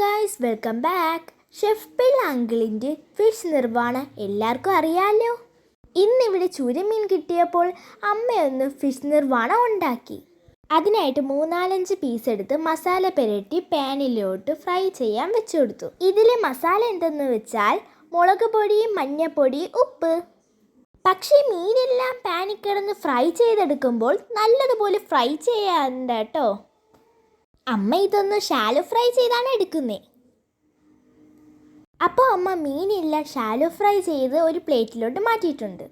Guys welcome back chef പിൽ അങ്കിളിന്റെ fish നിർവാണം എല്ലാവർക്കും അറിയാമല്ലോ ഇന്നിവിടെ ചൂരമീൻ കിട്ടിയപ്പോൾ അമ്മയൊന്ന് ഫിഷ് നിർവാണം ഉണ്ടാക്കി. അതിനായിട്ട് മൂന്നാലഞ്ച് പീസ് എടുത്ത് മസാല പുരട്ടി പാനിലോട്ട് ഫ്രൈ ചെയ്യാൻ വെച്ചു കൊടുത്തു. ഇതിലെ മസാല എന്തെന്ന് വെച്ചാൽ മുളക് പൊടി മഞ്ഞപ്പൊടി ഉപ്പ്. പക്ഷേ മീനെല്ലാം പാനിൽ കിടന്ന് ഫ്രൈ ചെയ്തെടുക്കുമ്പോൾ നല്ലതുപോലെ ഫ്രൈ ചെയ്യാറുണ്ട് കേട്ടോ. അമ്മ ഇതൊന്ന് ഷാലോ ഫ്രൈ ചെയ്താണ് എടുക്കുന്നത് അപ്പോൾ അമ്മ മീനില്ല ഷാലോ ഫ്രൈ ചെയ്ത് ഒരു പ്ലേറ്റിലോട്ട് മാറ്റിയിട്ടുണ്ട്.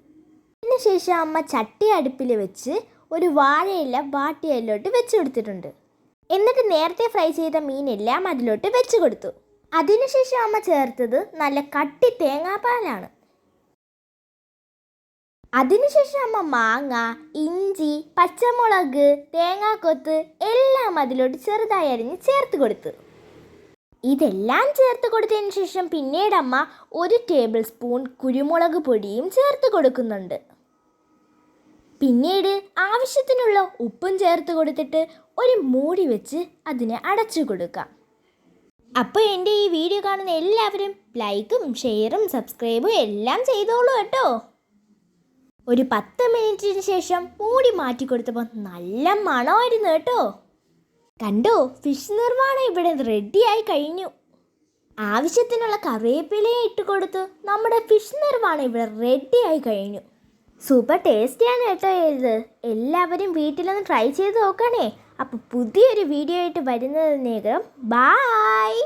അതിനുശേഷം അമ്മ ചട്ടി അടുപ്പിൽ വെച്ച് ഒരു വാഴയില വാട്ടിയയിലോട്ട് വെച്ച് കൊടുത്തിട്ടുണ്ട്. എന്നിട്ട് നേരത്തെ ഫ്രൈ ചെയ്ത മീനെല്ലാം അതിലോട്ട് വെച്ച് കൊടുത്തു. അതിനുശേഷം അമ്മ ചേർത്തത് നല്ല കട്ടി തേങ്ങാപ്പാലാണ്. അതിനുശേഷം അമ്മ മാങ്ങ ഇഞ്ചി പച്ചമുളക് തേങ്ങാക്കൊത്ത് എല്ലാം അതിലോട്ട് ചെറുതായി അരിഞ്ഞ് ചേർത്ത് കൊടുത്തു. ഇതെല്ലാം ചേർത്ത് കൊടുത്തതിന് ശേഷം പിന്നീട് അമ്മ ഒരു ടേബിൾ സ്പൂൺ കുരുമുളക് പൊടിയും ചേർത്ത് കൊടുക്കുന്നുണ്ട്. പിന്നീട് ആവശ്യത്തിനുള്ള ഉപ്പും ചേർത്ത് കൊടുത്തിട്ട് ഒരു മൂടി വെച്ച് അതിനെ അടച്ചു കൊടുക്കാം അപ്പോൾ എന്റെ ഈ വീഡിയോ കാണുന്ന എല്ലാവരും ലൈക്കും ഷെയറും സബ്സ്ക്രൈബും എല്ലാം ചെയ്തോളൂ കേട്ടോ. ഒരു പത്ത് മിനിറ്റിന് ശേഷം മൂടി മാറ്റി കൊടുത്തപ്പോൾ നല്ല മണമായിരുന്നു കേട്ടോ. കണ്ടോ ഫിഷ് നിർമ്മാണം ഇവിടെ റെഡിയായി കഴിഞ്ഞു. ആവശ്യത്തിനുള്ള കറിവേപ്പിലയും ഇട്ട് കൊടുത്ത്. നമ്മുടെ ഫിഷ് നിർമ്മാണം ഇവിടെ റെഡിയായി കഴിഞ്ഞു. സൂപ്പർ ടേസ്റ്റിയാണ് കേട്ടോ ഇത്. എല്ലാവരും വീട്ടിലൊന്ന് ട്രൈ ചെയ്ത് നോക്കണേ. അപ്പോൾ പുതിയൊരു വീഡിയോ ആയിട്ട് വരുന്നതിനേരം ബായ്